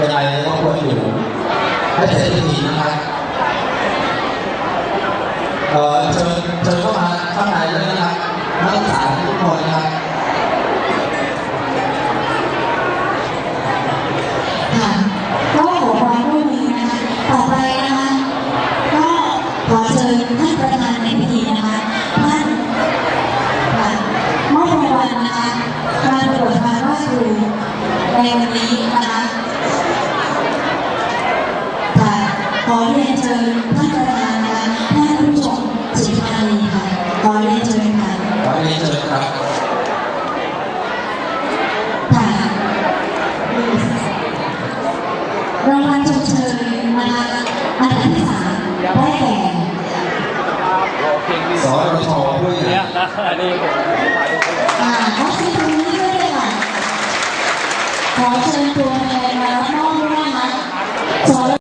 ยังไงก็ควรอยู่ให้เสร็จพิธีนะครับเออเชิญเชิญเข้ามาข้างในเลยนะครับนักศึกษาทุกคนนะครับค่ะก็ขอความร่วมมือนะคะต่อไปนะคะก็ขอเชิญท่านประธานในพิธีนะคะท่านค่ะมอบรางวัลนะคะการปรวดการว่าครูในวันนี้นะคะ ขอเรียนเชิญท่านประธานนะคะท่านผู้ชมสิทธานีค่ะ ขอเรียนเชิญค่ะขอเรียนเชิญครับค่ะรางวัลชมเชยนะคะอันดับที่สามได้แก่สอรชผู้ใหญ่เนี่ยอันนี้ผมถ่ายรูปไว้เลยอ่าขอเชิญตรงนี้ด้วยเลยค่ะขอเชิญตัวแทนมารับมอบ